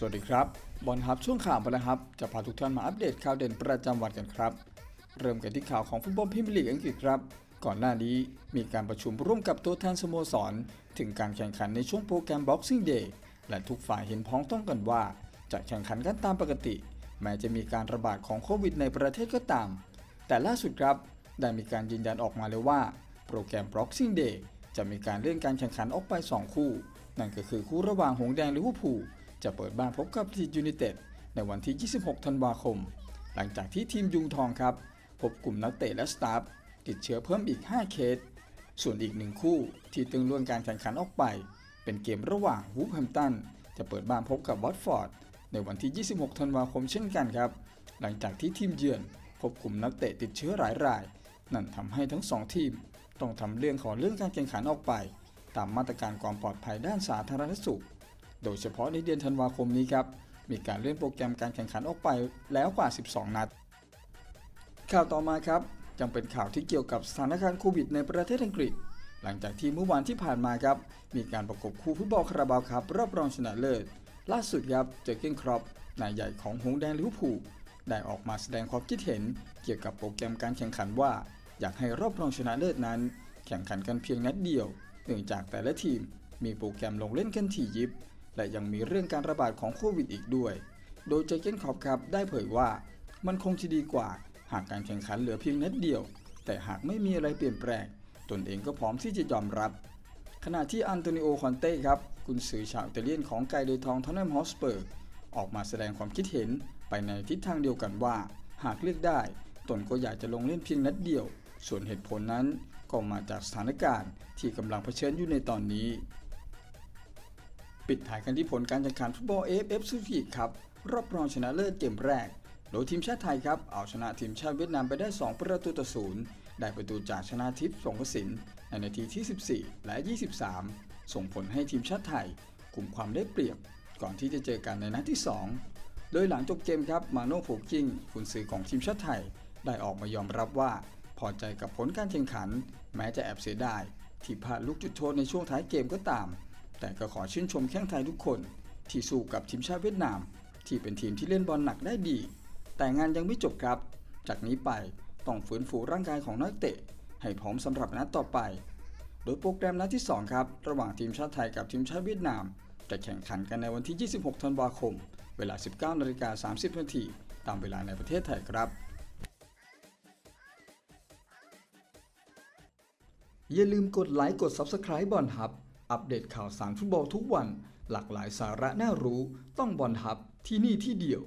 สวัสดีครับ บอลฮับช่วงข่าวไปแล้วครับ จะพาทุกท่านมาอัปเดตข่าวเด่นประจำวันกันครับ เริ่มกันที่ข่าวของฟุตบอลพรีเมียร์ลีกอังกฤษครับ ก่อนหน้านี้มีการประชุมร่วมกับตัวแทนสโมสร ถึงการแข่งขันในช่วงโปรแกรม Boxing Day และทุกฝ่ายเห็นพ้องต้องกันว่า จะแข่งขันกันตามปกติ แม้จะมีการระบาดของโควิดในประเทศก็ตาม แต่ล่าสุดครับ ได้มีการยืนยันออกมาเลยว่า โปรแกรม Boxing Day จะมีการเลื่อนการแข่งขันออกไป 2 คู่ นั่นก็คือคู่ระหว่างหงแดงลิเวอร์พูลจะเปิดบ้านพบกับทีมยูไนเต็ดในวันที่ 26 ธันวาคม หลังจากที่ทีมยุงทองครับ พบกลุ่มนักเตะและสตาฟติดเชื้อเพิ่มอีก 5 เคส ส่วนอีกหนึ่งคู่ที่ตึงเลื่อนการแข่งขันออกไป เป็นเกมระหว่างวูฟแฮมตันจะเปิดบ้านพบกับวัตฟอร์ดในวันที่ 26 ธันวาคมเช่นกันครับ หลังจากที่ทีมเยือนพบกลุ่มนักเตะติดเชื้อหลายราย นั่นทำให้ทั้งสองทีม ต้องทำเรื่องขอเลื่อนการแข่งขันออกไป ตามมาตรการความปลอดภัยด้านสาธารณสุข โดยเฉพาะในเดือนธันวาคมนี้ครับ มีการเลื่อนโปรแกรมการแข่งขันออกไปแล้วกว่า 12 นัด ข่าวต่อมาครับยังเป็นข่าวที่เกี่ยวกับสถานการณ์โควิดในประเทศอังกฤษ หลังจากที่เมื่อวานที่ผ่านมาครับ มีการประกบคู่ฟุตบอลคาราบาวครับรอบรองชนะเลิศ ล่าสุดครับเจอเกนครอปนายใหญ่ของหงแดงลิเวอร์พูลได้ออกมาแสดงความคิดเห็นเกี่ยวกับโปรแกรมการแข่งขันว่า อยากให้รอบรองชนะเลิศนั้น แข่งขันกันเพียงนัดเดียวเนื่องจากแต่ละทีมมีโปรแกรมลงเล่นกันถี่ยิบ และยังมีเรื่องการระบาดของโควิดอีกด้วย โดยเจเกนคอปครับได้เผยว่ามันคงจะดีกว่า หากการแข่งขันเหลือเพียงนัดเดียว แต่หากไม่มีอะไรเปลี่ยนแปลงตนเองก็พร้อมที่จะยอมรับ ขณะที่อันโตนิโอ คอนเต้ครับกุนซือชาวอิตาเลียนของไกเดทองทอนแนมฮอสเปอร์ออกมาแสดงความคิดเห็นไปในทิศทางเดียวกันว่า หากเลือกได้ ตนก็อยากจะลงเล่นเพียงนัดเดียว ส่วนเหตุผลนั้นก็มาจากสถานการณ์ที่กำลังเผชิญอยู่ในตอนนี้ ปิดท้ายกันที่ผลการแข่งขันฟุตบอล AFF ซูซีครับรอบรองชนะเลิศเกมแรก โดยทีมชาติไทยครับเอาชนะทีมชาติเวียดนามไปได้ 2 ประตูต่อศูนย์ได้ประตูจากชนะทิพย์สงกสินในนาทีที่ 14 และ 23 ส่งผลให้ทีมชาติไทยกลุ่มความได้เปรียบ ก่อนที่จะเจอกันในนัดที่ 2 โดยหลังจบเกมครับมาโน่ผูกกิ้งกุนซือของทีมชาติไทย ได้ออกมายอมรับว่า พอใจกับผลการแข่งขัน แม้จะแอบเสียดาย ที่พลาดลูกจุดโทษในช่วงท้ายเกมก็ตาม แต่ก็ขอชื่นชมแข้งไทยทุกคน ที่สู้กับทีมชาติเวียดนาม ที่เป็นทีมที่เล่นบอลหนักได้ดี แต่งานยังไม่จบครับ จากนี้ไปต้องฟื้นฟูร่างกายของนักเตะ ให้พร้อมสำหรับนัดต่อไป โดยโปรแกรมนัดที่ 2 ครับ ระหว่างทีมชาติไทยกับทีมชาติเวียดนาม จะแข่งขันกันในวันที่ 26 ธันวาคม เวลา 19นาฬิกา30นาทีตามเวลาในประเทศไทยครับ อย่าลืมกดไลค์กด Subscribe บอลฮับ อัปเดตข่าวสารฟุตบอลทุกวัน หลากหลายสาระน่ารู้ ต้องบอลฮับที่นี่ที่เดียว